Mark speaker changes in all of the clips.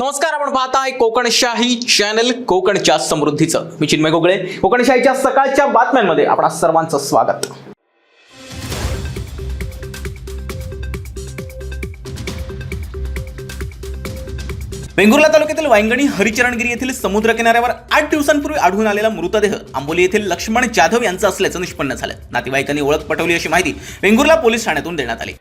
Speaker 1: नमस्कार आपण पाहताय कोकणशाही चॅनल कोकणच्या समृद्धीचं. मी चिन्मय गोगळे. कोकणशाहीच्या सकाळच्या बातम्यांमध्ये आपणा सर्वांचं स्वागत. वेंगुर्ला तालुक्यातील वायंगणी हरिचरणगिरी येथील समुद्र किनाऱ्यावर आठ दिवसांपूर्वी आढळून आलेला मृतदेह. आंबोली येथील लक्ष्मण जाधव यांचा असल्याचं निष्पन्न झालं. नातेवाईकांनी ओळख पटवली अशी माहिती वेंगुर्ला पोलीस ठाण्यातून देण्यात आली.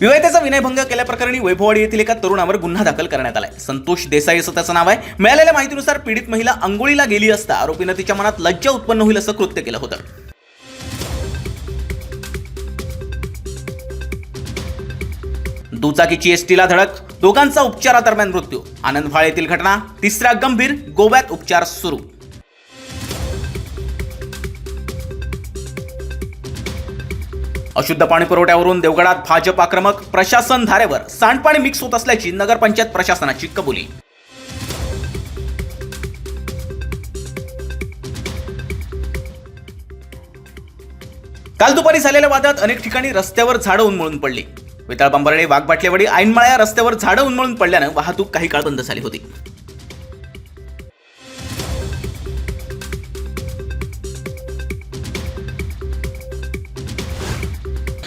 Speaker 1: विवाहितेचा विनयभंग केल्याप्रकरणी वैभववाडी येथील एका तरुणावर गुन्हा दाखल करण्यात आलाय. संतोष देसाई असं त्याचं नाव आहे. मिळालेल्या माहितीनुसार पीडित महिला अंघोळीला गेली असता आरोपीनं तिच्या मनात लज्जा उत्पन्न होईल असं कृत्य केलं होतं. दुचाकीची एसटीला धडक दोघांचा उपचारादरम्यान मृत्यू. आनंद येथील घटना तिसरा गंभीर गोव्यात उपचार सुरू. अशुद्ध पाणी पुरवठ्यावरून देवगडात भाजप आक्रमक प्रशासन धारेवर सांडपाणी मिक्स होत असल्याची नगरपंचायत प्रशासनाची कबुली. काल दुपारी झालेल्या वादात अनेक ठिकाणी रस्त्यावर झाडं उन्मळून पडली. वितळ बंबर्डे वाघबाटलेवाडी ऐनमाळा रस्त्यावर झाडं उन्मळून पडल्यानं वाहतूक काही काळ बंद झाली होती.